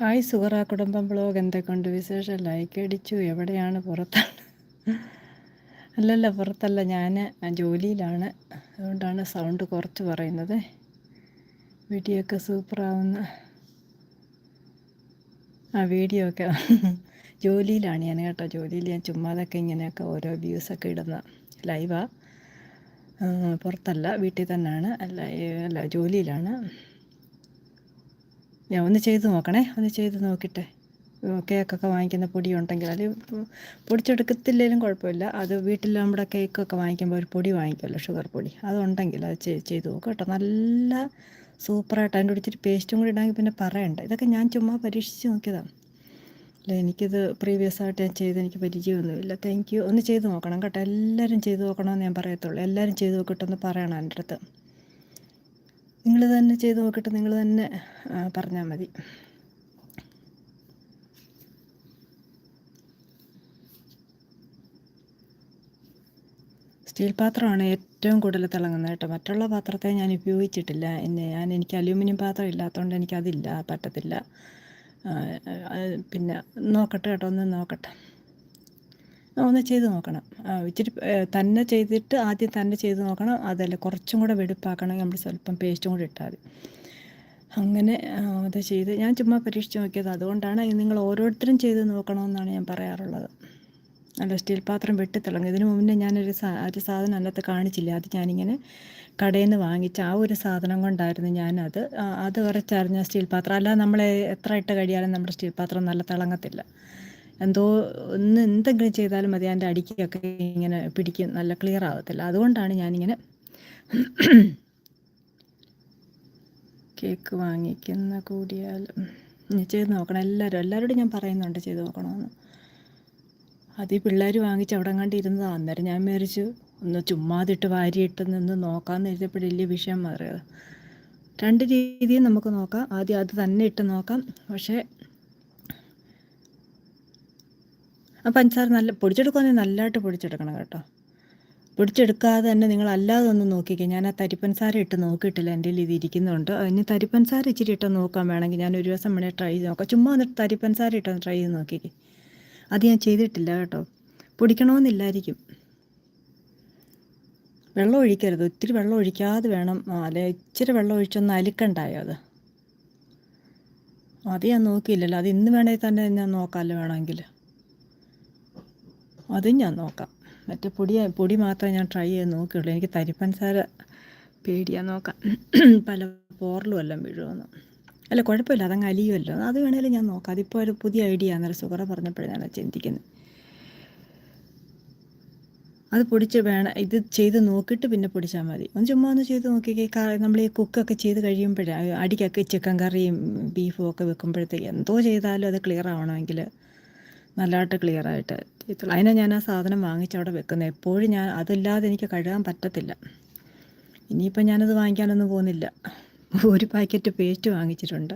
Hi Suhara കുടുംബം blog എന്തൊക്കെയുണ്ട് വിശേഷം? ലൈക്ക് അടിച്ചു എവിടെയാണ്? പുറത്താണ്. അല്ലല്ല പുറത്തല്ല ഞാൻ ജോലിയിലാണ്. അതുകൊണ്ടാണ് സൗണ്ട് കുറച്ച് പറയുന്നത്. വീഡിയോ ഒക്കെ സൂപ്പറാവുന്ന ആ വീഡിയോ ഒക്കെ ജോലിയിലാണ് ഞാൻ കേട്ടോ. ജോലിയിൽ ഞാൻ ചുമ്മാതൊക്കെ ഇങ്ങനെയൊക്കെ ഓരോ വ്യൂസൊക്കെ ഇടുന്ന ലൈവാണ് പുറത്തല്ല വീട്ടിൽ തന്നെയാണ്. അല്ല അല്ല ജോലിയിലാണ്. ഞാൻ ഒന്ന് ചെയ്ത് നോക്കണേ ഒന്ന് ചെയ്ത് നോക്കിയിട്ട് കേക്കൊക്കെ വാങ്ങിക്കുന്ന പൊടി ഉണ്ടെങ്കിൽ അത് പൊടിച്ചെടുക്കത്തില്ലെങ്കിലും കുഴപ്പമില്ല. അത് വീട്ടിൽ നമ്മുടെ കേക്കൊക്കെ വാങ്ങിക്കുമ്പോൾ ഒരു പൊടി വാങ്ങിക്കുമല്ലോ ഷുഗർ പൊടി. അതുണ്ടെങ്കിൽ അത് ചെയ്ത് നോക്കുക കേട്ടോ. നല്ല സൂപ്പറായിട്ട് അതിന്റെ ഒടിച്ചിട്ട് പേസ്റ്റും കൂടി ഇടാമെങ്കിൽ പിന്നെ പറയണ്ട. ഇതൊക്കെ ഞാൻ ചുമ്മാ പരീക്ഷിച്ച് നോക്കിയതാണ്. അല്ല എനിക്കിത് പ്രീവിയസ് ആയിട്ട് ഞാൻ ചെയ്ത് എനിക്ക് പരിചയമൊന്നുമില്ല. താങ്ക് യു ഒന്ന് ചെയ്ത് നോക്കണം കേട്ടോ. എല്ലാവരും ചെയ്ത് നോക്കണമെന്ന് ഞാൻ പറയത്തുള്ളൂ. എല്ലാവരും ചെയ്ത് നോക്കിയിട്ടൊന്ന് പറയണം എന്റെ അടുത്ത്. നിങ്ങൾ തന്നെ ചെയ്ത് നോക്കിയിട്ട് നിങ്ങൾ തന്നെ പറഞ്ഞാൽ മതി. സ്റ്റീൽ പാത്രമാണ് ഏറ്റവും കൂടുതൽ തിളങ്ങുന്നത് കേട്ടോ. മറ്റുള്ള പാത്രത്തെ ഞാൻ ഉപയോഗിച്ചിട്ടില്ല. എന്നെ ഞാൻ എനിക്ക് അലൂമിനിയം പാത്രം ഇല്ലാത്തതുകൊണ്ട് എനിക്കതില്ല പറ്റത്തില്ല. പിന്നെ നോക്കട്ടെ കേട്ടോ ഒന്ന് നോക്കട്ടെ. ഒന്ന് ചെയ്ത് നോക്കണം. ഇച്ചിരി തന്നെ ചെയ്തിട്ട് ആദ്യം തന്നെ ചെയ്ത് നോക്കണം. അതല്ല കുറച്ചും കൂടെ വെടുപ്പാക്കണമെങ്കിൽ നമ്മൾ സ്വല്പം പേസ്റ്റും കൂടെ ഇട്ടാൽ മതി. അങ്ങനെ അത് ചെയ്ത് ഞാൻ ചുമ്മാ പരീക്ഷിച്ച് നോക്കിയത്. അതുകൊണ്ടാണ് നിങ്ങൾ ഓരോരുത്തരും ചെയ്ത് നോക്കണമെന്നാണ് ഞാൻ പറയാറുള്ളത്. നല്ല സ്റ്റീൽ പാത്രം വെട്ടിത്തിളങ്ങും ഇതിനു മുന്നേ ഞാനൊരു സാ ഒരു സാധനം അതിനകത്ത് കാണിച്ചില്ല? അത് ഞാനിങ്ങനെ കടയിൽ നിന്ന് വാങ്ങിച്ച ആ ഒരു സാധനം കൊണ്ടായിരുന്നു ഞാനത്. അത് കുറച്ചറിഞ്ഞ സ്റ്റീൽ പാത്രം. അല്ലാതെ നമ്മൾ എത്ര ഇട്ട് കഴിയാലും നമ്മുടെ സ്റ്റീൽ പാത്രം നല്ല തിളങ്ങത്തില്ല. എന്തോ ഒന്ന് എന്തെങ്കിലും ചെയ്താലും മതി എന്റെ അടിക്കൊക്കെ ഇങ്ങനെ പിടിക്കും നല്ല ക്ലിയർ ആവത്തില്ല. അതുകൊണ്ടാണ് ഞാനിങ്ങനെ കേക്ക് വാങ്ങിക്കുന്ന കൂടിയാലും ചെയ്ത് നോക്കണം. എല്ലാവരും എല്ലാവരോടും ഞാൻ പറയുന്നുണ്ട് ചെയ്ത് നോക്കണമെന്ന്. അത് ഈ പിള്ളേർ വാങ്ങിച്ച് അവിടെ കണ്ട് അന്നേരം ഞാൻ മേടിച്ചു ഒന്ന് ചുമ്മാതിട്ട് വാരിയിട്ട് നിന്ന് നോക്കാമെന്ന് എഴുതിയപ്പോഴല്ലേ വിഷയം മാറിയത്. രണ്ട് രീതിയും നമുക്ക് നോക്കാം. ആദ്യം അത് തന്നെ ഇട്ട് നോക്കാം. പക്ഷേ ആ പഞ്ചസാര നല്ല പൊടിച്ചെടുക്കുകയാണെങ്കിൽ നല്ലതായിട്ട് പൊടിച്ചെടുക്കണം കേട്ടോ. പൊടിച്ചെടുക്കാതെ തന്നെ നിങ്ങൾ അല്ലാതെ ഒന്ന് നോക്കിക്കേ. ഞാൻ ആ തരിപ്പൻസാര ഇട്ട് നോക്കിയിട്ടില്ല എന്റെ ഇത് ഇരിക്കുന്നുണ്ട്. അതിന് തരിപ്പൻസാര ഇച്ചിരി ഇട്ട് നോക്കാൻ വേണമെങ്കിൽ ഞാൻ ഒരു ദിവസം വേണേൽ ട്രൈ ചെയ്ത് നോക്കാം. ചുമ്മാ വന്നിട്ട് തരിപ്പൻസാര ഇട്ട് ട്രൈ ചെയ്ത് നോക്കിക്കേ. അത് ഞാൻ ചെയ്തിട്ടില്ല കേട്ടോ. പൊടിക്കണമെന്നില്ലായിരിക്കും. വെള്ളം ഒഴിക്കരുത്. ഒത്തിരി വെള്ളം ഒഴിക്കാതെ വേണം അല്ലെ ഇച്ചിരി വെള്ളം ഒഴിച്ചൊന്ന് അലുക്കണ്ടായോ അത്? അത് ഞാൻ നോക്കിയില്ലല്ലോ. അത് ഇന്ന് വേണമെങ്കിൽ തന്നെ ഞാൻ നോക്കാമല്ലോ വേണമെങ്കിൽ. അതും ഞാൻ നോക്കാം. മറ്റേ പൊടി പൊടി മാത്രമേ ഞാൻ ട്രൈ ചെയ്ത് നോക്കിയുള്ളൂ. എനിക്ക് തരിപ്പൻസാര പേടിയാ നോക്കാം. പല പോറലും എല്ലാം വീഴുമെന്ന്. അല്ല കുഴപ്പമില്ല. അതങ്ങ് അലിയുമല്ലോ. അത് വേണേലും ഞാൻ നോക്കാം. അതിപ്പോൾ ഒരു പുതിയ ഐഡിയ ആണ് സുഖറ പറഞ്ഞപ്പോഴാണ് ഞാൻ ചിന്തിക്കുന്നത്. അത് പൊടിച്ച് വേണം. ഇത് ചെയ്ത് നോക്കിയിട്ട് പിന്നെ പൊടിച്ചാൽ മതി. ഒന്ന് ചുമ്മാ ഒന്ന് ചെയ്ത് നോക്കിക്കേ. നമ്മൾ ഈ കുക്കൊക്കെ ചെയ്ത് കഴിയുമ്പോഴേ അടിക്കൊക്കെ ചിക്കൻ കറിയും ബീഫും ഒക്കെ വെക്കുമ്പോഴത്തേക്ക് എന്തോ ചെയ്താലും അത് ക്ലിയർ ആവണമെങ്കിൽ നല്ലതായിട്ട് ക്ലിയർ ആയിട്ട് ചെയ്യത്തുള്ളൂ അതിനെ ഞാൻ ആ സാധനം വാങ്ങിച്ച് അവിടെ വെക്കുന്നത് എപ്പോഴും ഞാൻ അതില്ലാതെ എനിക്ക് കഴുകാൻ പറ്റത്തില്ല. ഇനിയിപ്പോൾ ഞാനത് വാങ്ങിക്കാനൊന്നും പോകുന്നില്ല. ഒരു പാക്കറ്റ് പേസ്റ്റ് വാങ്ങിച്ചിട്ടുണ്ട്.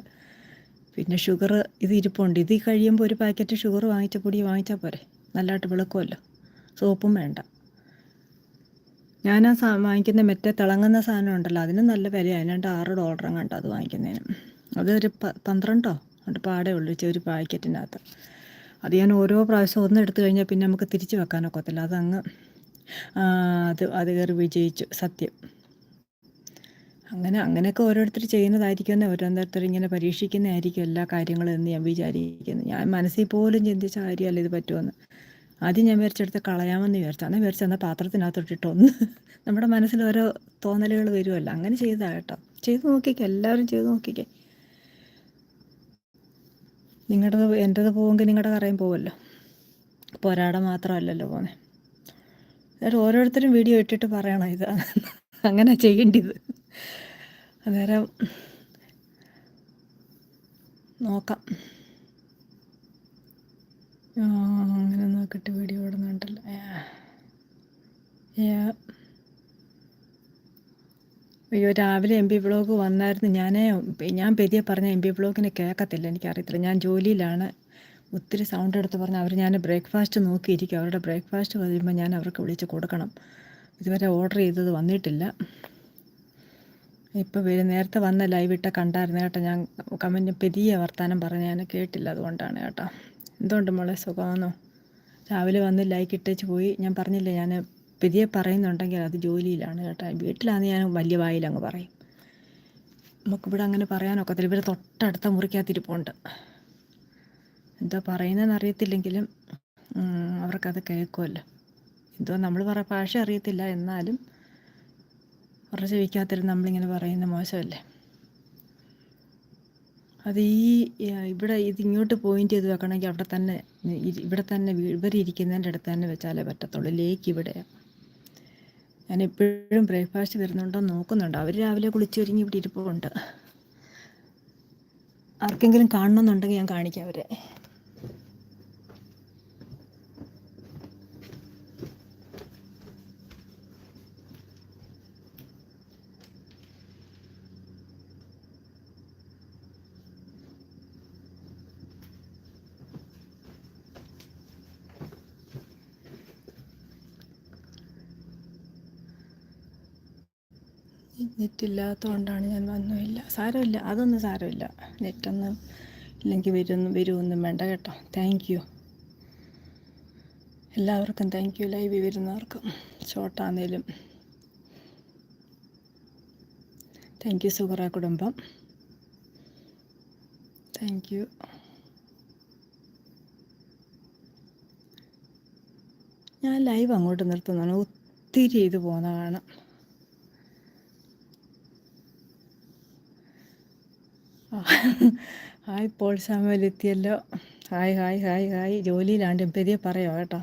പിന്നെ ഷുഗർ ഇത് ഇരിപ്പുണ്ട്. ഇത് കഴിയുമ്പോൾ ഒരു പാക്കറ്റ് ഷുഗർ വാങ്ങിച്ച പൊടി വാങ്ങിച്ചാൽ പോരെ. നല്ലതായിട്ട് വിളക്കുമല്ലോ സോപ്പും വേണ്ട. ഞാൻ ആ സാ വാങ്ങിക്കുന്ന മറ്റേ തിളങ്ങുന്ന സാധനം ഉണ്ടല്ലോ. അതിന് നല്ല വില അതിനുണ്ട് ആറ് ഡോളറും കണ്ടോ അത് വാങ്ങിക്കുന്നതിന്. അതൊരു പന്ത്രണ്ടോ? അതുകൊണ്ട് പാടേ ഉള്ളൂ ഒരു പാക്കറ്റിനകത്ത്. അത് ഞാൻ ഓരോ പ്രാവശ്യം ഒന്ന് എടുത്തു കഴിഞ്ഞാൽ പിന്നെ നമുക്ക് തിരിച്ചു വെക്കാനൊക്കത്തില്ല അതങ്ങ് അത് അത് കയറി വിജയിച്ചു. സത്യം. അങ്ങനെ അങ്ങനെയൊക്കെ ഓരോരുത്തർ ചെയ്യുന്നതായിരിക്കുമെന്ന് ഓരോരുത്തർ ഇങ്ങനെ പരീക്ഷിക്കുന്നതായിരിക്കും എല്ലാ കാര്യങ്ങളും എന്ന് ഞാൻ വിചാരിക്കുന്നു. ഞാൻ മനസ്സിൽ പോലും ചിന്തിച്ച കാര്യമല്ല ഇത് പറ്റുമെന്ന്. ആദ്യം ഞാൻ വിചാരിച്ചെടുത്ത് കളയാമെന്ന് വിചാരിച്ചു. അന്ന് വിചാരിച്ചു എന്നാൽ പാത്രത്തിനകത്തൊട്ടിട്ടൊന്ന് നമ്മുടെ മനസ്സിൽ ഓരോ തോന്നലുകൾ വരുമല്ലോ. അങ്ങനെ ചെയ്തതാ കേട്ടോ. ചെയ്ത് നോക്കിക്കേ. എല്ലാവരും ചെയ്ത് നോക്കിക്കേ. നിങ്ങളുടേത് എന്റേത് പോവുമെങ്കിൽ നിങ്ങളുടെ കറയും പോവല്ലോ. പോരാട മാത്രമല്ലല്ലോ പോന്നെ. എന്നിട്ട് ഓരോരുത്തരും വീഡിയോ ഇട്ടിട്ട് പറയണം ഇത്. അങ്ങനെ ചെയ്യേണ്ടത്. അന്നേരം നോക്കാം. അങ്ങനെ നോക്കിയിട്ട് വീഡിയോ ഇടുന്നുണ്ടല്ലോ. അയ്യോ രാവിലെ എം പി ബ്ലോഗ് വന്നായിരുന്നു. ഞാൻ ഞാൻ പെരിയ പറഞ്ഞ എം പി ബ്ലോഗിനെ കേൾക്കത്തില്ല. എനിക്കറിയത്തില്ല. ഞാൻ ജോലിയിലാണ്. ഒത്തിരി സൗണ്ട് എടുത്ത് പറഞ്ഞ് അവർ ഞാൻ ബ്രേക്ക്ഫാസ്റ്റ് നോക്കിയിരിക്കും. അവരുടെ ബ്രേക്ക്ഫാസ്റ്റ് വരുമ്പോൾ ഞാൻ അവർക്ക് വിളിച്ച് കൊടുക്കണം. ഇതുവരെ ഓർഡർ ചെയ്തത് വന്നിട്ടില്ല. ഇപ്പോൾ വരും നേരത്തെ വന്ന ലൈവ് ഇട്ട കണ്ടായിരുന്നു കേട്ടോ. ഞാൻ കമന്റ് പെരിയ വർത്താനം പറഞ്ഞ് ഞാൻ കേട്ടില്ല അതുകൊണ്ടാണ് കേട്ടോ. എന്തുകൊണ്ട് മോളെ സുഖമാണോ രാവിലെ വന്ന് ലൈക്ക് ഇട്ടേച്ച് പോയി. ഞാൻ പറഞ്ഞില്ലേ ഞാൻ പെരിയ പറയുന്നുണ്ടെങ്കിൽ അത് ജോലിയിലാണ് കേട്ടോ. വീട്ടിലാണ് ഞാൻ വലിയ വായിൽ അങ്ങ് പറയും. നമുക്കിവിടെ അങ്ങനെ പറയാനൊക്കത്തില്ല. ഇവർ തൊട്ടടുത്ത മുറിക്കകത്തിരിപ്പുണ്ട്. എന്തോ പറയുന്നതെന്ന് അറിയത്തില്ലെങ്കിലും അവർക്കത് കേൾക്കുമല്ലോ എന്തോ നമ്മൾ പറ ഭാഷ അറിയത്തില്ല എന്നാലും അവരുടെ ചെവിക്കാത്തിരുന്ന് നമ്മളിങ്ങനെ പറയുന്ന മോശമല്ലേ? അത് ഈ ഇവിടെ ഇത് ഇങ്ങോട്ട് പോയിന്റ് ചെയ്ത് വെക്കണമെങ്കിൽ അവിടെ തന്നെ ഇവിടെ തന്നെ ഇവരിയ്ക്കുന്നതിന്റെ അടുത്ത് തന്നെ വെച്ചാലേ പറ്റത്തുള്ളൂ. ലേക്ക് ഇവിടെയാണ് ഞാൻ എപ്പോഴും ബ്രേക്ക്ഫാസ്റ്റ് വരുന്നുണ്ടോ നോക്കുന്നുണ്ട്. അവർ രാവിലെ കുളിച്ചൊരുങ്ങി ഇവിടെ ഇരിപ്പുണ്ട്. ആർക്കെങ്കിലും കാണണമെന്നുണ്ടെങ്കിൽ ഞാൻ കാണിക്കാം അവരെ. നെറ്റ് കൊണ്ടാണ് ഞാൻ വന്നുമില്ല. സാരമില്ല. അതൊന്നും സാരമില്ല. നെറ്റൊന്നും ഇല്ലെങ്കിൽ വരുന്നു വരുമൊന്നും വേണ്ട കേട്ടോ. താങ്ക് യു എല്ലാവർക്കും താങ്ക് യു ലൈവ് വരുന്നവർക്കും ഷോർട്ടാന്നേലും താങ്ക് യു സുഹറ കുടുംബം. താങ്ക് യു ഞാൻ ലൈവ് അങ്ങോട്ട് നിർത്തുന്നതാണ്. ഒത്തിരി ഇത് പോകുന്ന കാണാം hi Paul Samuel hi hi hi hi. ജോലിയിലാണ്ട് പെരിയ പറയോ കേട്ടോ.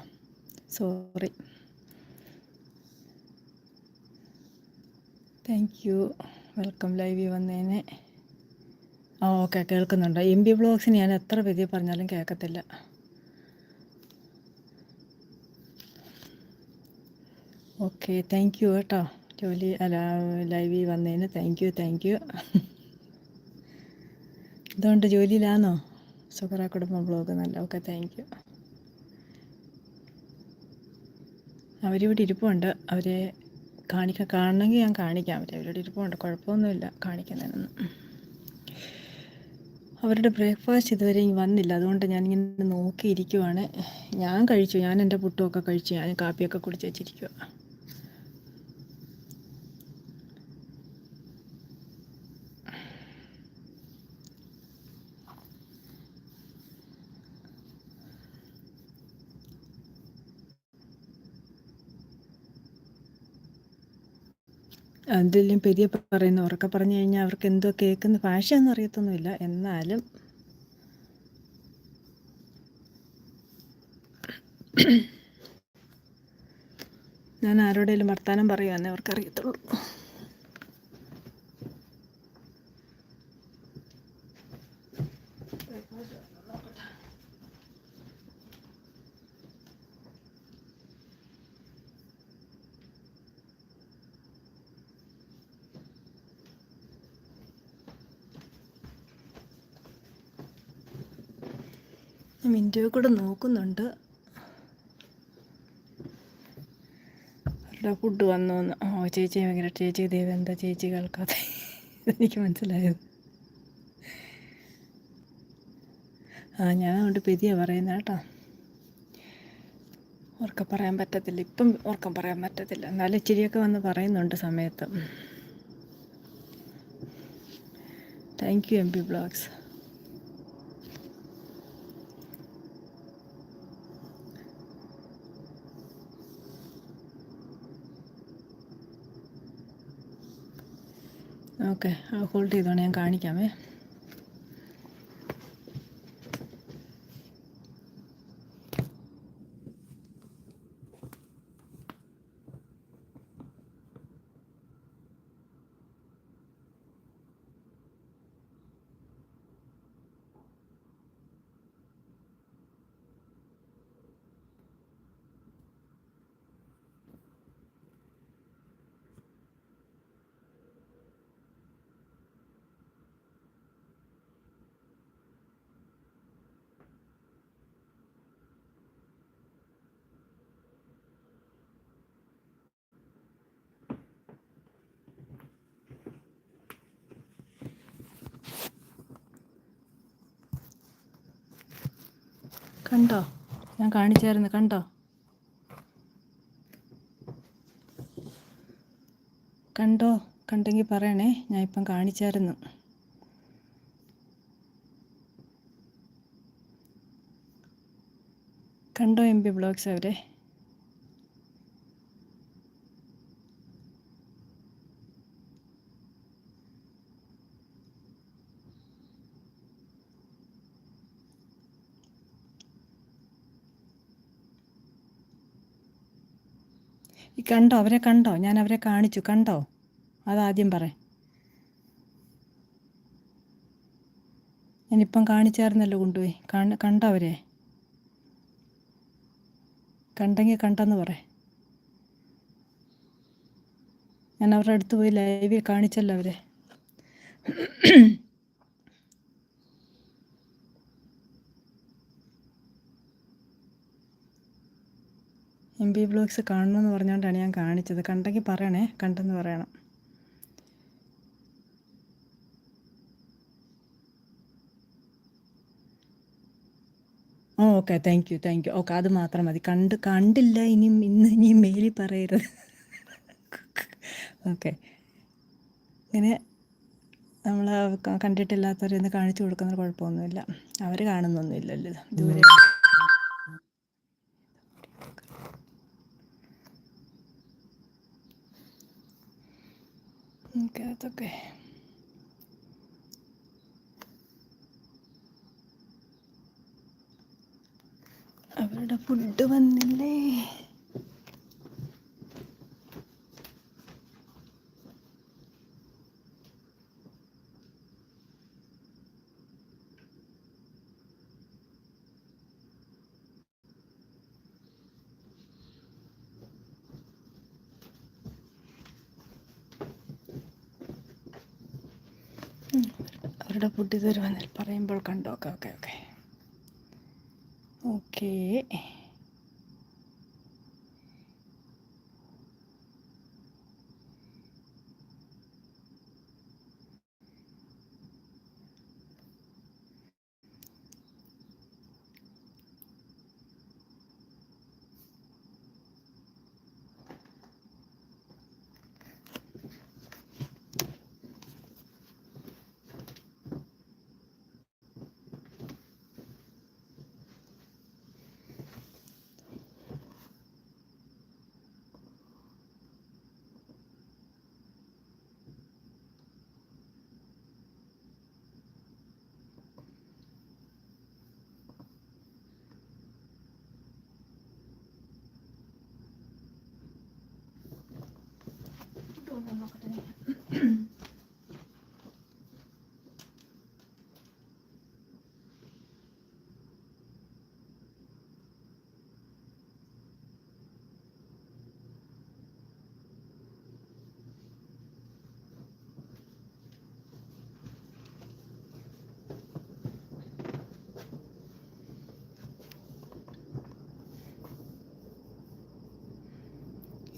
Sorry. Thank you welcome live വന്നേനെ. ആ ഓക്കെ കേൾക്കുന്നുണ്ടോ. എം ബി ബ്ലോഗ്സിന് ഞാൻ എത്ര പെരിയ പറഞ്ഞാലും കേൾക്കത്തില്ല. ഓക്കെ താങ്ക് യു കേട്ടോ. ജോലി അല്ല ലൈവിൽ വന്നതിന് താങ്ക് യു താങ്ക് യു എന്തുകൊണ്ട് ജോലിയിലാണോ സുഖറ കുടുംബം ബ്ലോഗ് നല്ല ഓക്കെ താങ്ക് യു അവരിവിടെ ഇരിപ്പുണ്ട്. അവരെ കാണിക്കാൻ കാണണമെങ്കിൽ ഞാൻ കാണിക്കാം. അവരെ അവരോട് ഇരിപ്പുണ്ട്. കുഴപ്പമൊന്നുമില്ല. കാണിക്കുന്നതിനൊന്നും. അവരുടെ ബ്രേക്ക്ഫാസ്റ്റ് ഇതുവരെ വന്നില്ല. അതുകൊണ്ട് ഞാനിങ്ങനെ നോക്കിയിരിക്കുവാണ്. ഞാൻ കഴിച്ചു. ഞാൻ എന്റെ പുട്ടുമൊക്കെ കഴിച്ചു. ഞാൻ കാപ്പിയൊക്കെ കുടിച്ച് വെച്ചിരിക്കുക എന്തെങ്കിലും പെരിയ പറയുന്നു ഉറക്കെ പറഞ്ഞു കഴിഞ്ഞാൽ അവർക്ക് എന്തോ കേൾക്കുന്ന ഭാഷയൊന്നും അറിയത്തൊന്നുമില്ല. എന്നാലും ഞാൻ ആരോടെങ്കിലും വർത്താനം പറയുമെന്നേ അവർക്കറിയത്തുള്ളൂ. വിൻഡോ കൂടെ നോക്കുന്നുണ്ട്. അവരുടെ ഫുഡ് വന്നു ഓ ചേച്ചി ഭയങ്കര ചേച്ചി ദൈവം എന്താ ചേച്ചി കേൾക്കാതെ? എനിക്ക് മനസ്സിലായത്. ആ ഞാൻ അതുകൊണ്ട് പെരിയ പറയുന്നത് കേട്ടോ. ഉറക്കം പറയാൻ പറ്റത്തില്ല. ഇപ്പം ഉറക്കം പറയാൻ പറ്റത്തില്ല. എന്നാലും ഇച്ചിരിയൊക്കെ വന്ന് പറയുന്നുണ്ട് സമയത്ത്. Thank you M P blogs okay hold ചെയ്തോണേ ഞാൻ കാണിക്കാമേ. കണ്ടോ? ഞാൻ കാണിച്ചായിരുന്നു കണ്ടോ? കണ്ടോ? കണ്ടെങ്കിൽ പറയണേ ഞാൻ ഇപ്പം കാണിച്ചായിരുന്നു. കണ്ടോ എം പി ബ്ലോഗ്സ് അവരെ? ഈ കണ്ടോ? അവരെ കണ്ടോ? ഞാൻ അവരെ കാണിച്ചു. കണ്ടോ? അതാദ്യം പറ. ഞാനിപ്പം കാണിച്ചായിരുന്നല്ലോ കൊണ്ടുപോയി. കണ്ടോ അവരെ? കണ്ടെങ്കിൽ കണ്ടെന്ന് പറ. ഞാൻ അവരുടെ അടുത്ത് പോയി ലൈവിൽ കാണിച്ചല്ലോ അവരെ. എം ബി ബ്ലോഗ്സ് കാണണമെന്ന് പറഞ്ഞുകൊണ്ടാണ് ഞാൻ കാണിച്ചത്. കണ്ടെങ്കിൽ പറയണേ കണ്ടെന്ന് പറയണം. ഓ okay. Thank you thank you okay അത് മാത്രം മതി. കണ്ട് കണ്ടില്ല ഇനിയും ഇന്ന് ഇനിയും മെയിലിൽ പറയരുത്. ഓക്കെ. ഇങ്ങനെ നമ്മൾ കണ്ടിട്ടില്ലാത്തവരെ ഒന്ന് കാണിച്ചു കൊടുക്കുന്ന കുഴപ്പമൊന്നുമില്ല. അവർ കാണുന്നൊന്നുമില്ലല്ലോ ദൂരെ ഓക്കെ അവരുടെ ഫുഡ് വന്നില്ലേ? അവരുടെ ഫുഡ് ഇതുവരെ വന്നിൽ പറയുമ്പോൾ കണ്ടോ? Okay okay okay. ഓക്കേ.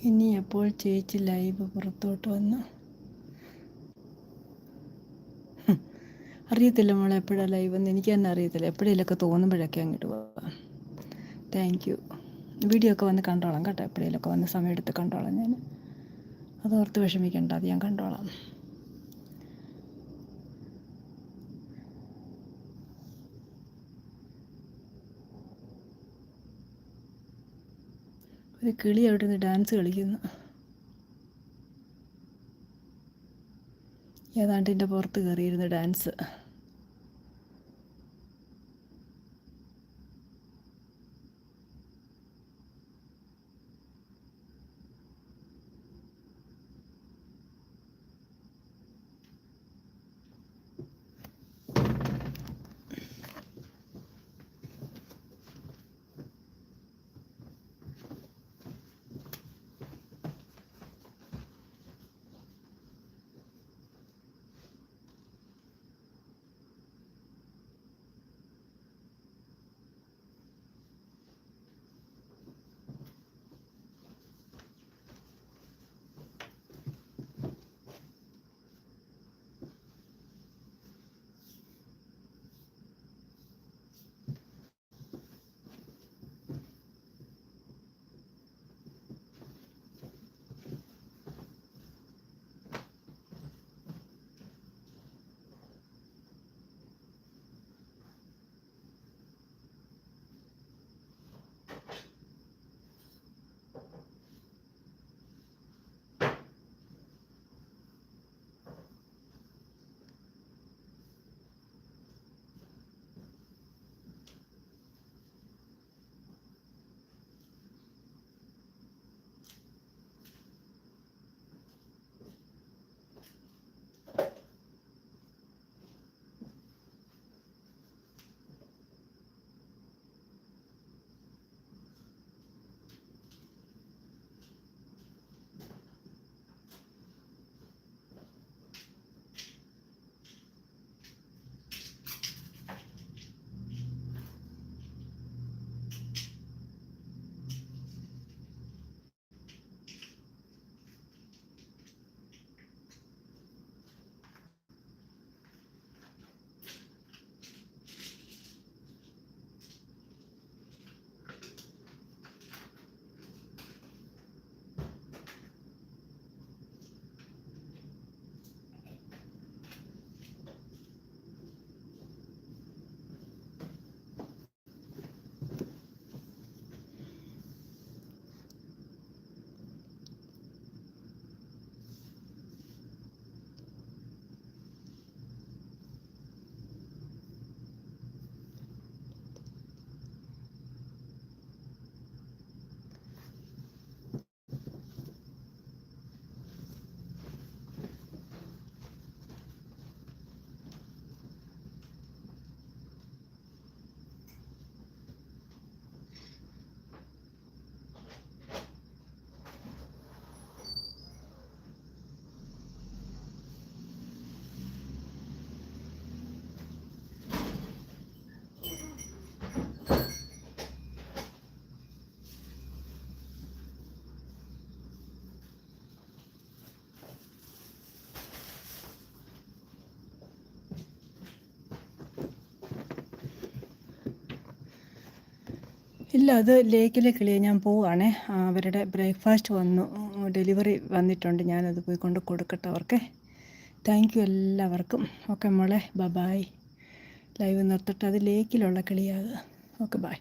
ഇനി എപ്പോൾ ചേച്ചി ലൈവ് പുറത്തോട്ട് വന്നു. അറിയത്തില്ല മോളെ എപ്പോഴാണ് ലൈവ് എന്ന് എനിക്ക് തന്നെ അറിയത്തില്ല. എപ്പോഴേലൊക്കെ തോന്നുമ്പോഴൊക്കെ അങ്ങോട്ട് പോവാം താങ്ക് യു വീഡിയോ ഒക്കെ വന്ന് കണ്ടോളാം കേട്ടോ. എപ്പോഴേലൊക്കെ വന്ന് സമയം എടുത്ത് കണ്ടോളാം ഞാൻ അതോർത്ത് വിഷമിക്കണ്ട അത് ഞാൻ കണ്ടോളാം. ഒരു കിളി അവിടെ നിന്ന് ഡാൻസ് കളിക്കുന്നു. ഏതാണ്ട് എന്റെ പുറത്ത് കയറിയിരുന്ന ഡാൻസ് ഇല്ല അത് ലേക്കിലെ കിളിയെ ഞാൻ പോവുകയാണേ. അവരുടെ ബ്രേക്ക്ഫാസ്റ്റ് വന്നു. ഡെലിവറി വന്നിട്ടുണ്ട്. ഞാനത് പോയി കൊണ്ട് കൊടുക്കട്ടെ അവർക്ക്. താങ്ക് യു എല്ലാവർക്കും. ഓക്കെ മോളെ ബ ബായ് ലൈവ് നിർത്തിട്ട് അത് ലേക്കിലുള്ള കിളിയാകുക ഓക്കെ ബായ്